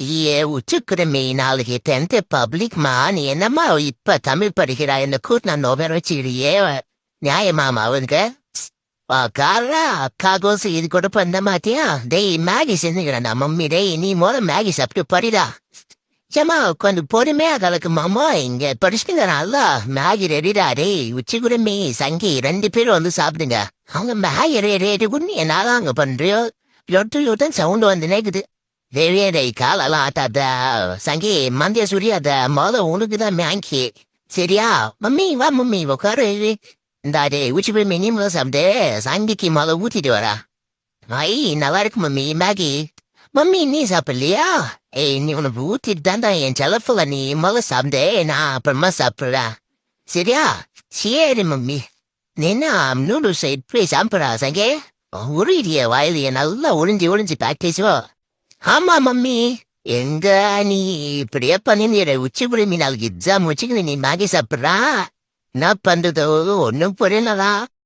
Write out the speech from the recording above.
ஏ உச்சுக்குருமி நாளைக்கு tenth public மா நீ என்னம்மா இப்ப தமிழ் படிக்கிறா என்ன கூட்டு நான் நோபர் வச்சுக்கிறியே நியாயமாமா அவங்க காரா அக்கா கோசு இது கூட பண்ண மாட்டியா டேய் மேகி செஞ்சுக்கிறேன் மம்மி டேய் நீ மோத மேகி சாப்பிட்டு படிடா ஏமா கொஞ்சம் பொறுமையா கலக்கு மாமா இங்க படிச்சுக்கிறான்ல மேகி ரெடிடா டேய் குடமே சங்கி ரெண்டு பேரும் வந்து சாப்பிடுங்க அவங்க மேகி ரெடி குண்ணி என்னால அங்க பண்றியோ லொட்டு லொட்டன் சவுண்ட் வந்து நேக்குது தேவியடை காலெல்லாம் ஆட்டாத சங்கி மந்திய சூரியாத? மொத உனக்குதான் மேங்கி. சரியா? மம்மி வா மம்மி உட்காரு இந்த டே உச்சி போய் மினி முதல் சாப்பிட்டு சங்கிக்கு மொத ஊத்திட்டு வரா ஐ நல்லா இருக்கு மம்மி மேகி. மம்மி நீ சாப்பிடலையா? ஏய் நீ உனக்கு ஊத்திட்டு தான்டா என் செலப்புல நீ முதல்ல சாப்பிட்டு நான் அப்புறமா சாப்பிடுறேன் சரியா? சரி மம்மி. நீ என்ன நூடுல்ஸ் இப்படி சாப்பிட்றா சங்கே. உருடிய வாயிலிய நல்லா ஒளிஞ்சு ஒளிஞ்சு பேக்கேஜோ ஆமா மம்மி. எங்க நீ இப்படியே பண்ணிருந்த உச்சி புரிமினால் எக்ஸாம் வச்சுக்கிட்டு நீ மேகி சாப்பிட்றா? என்ன பண்றதோ? ஒன்னும் புரியலதா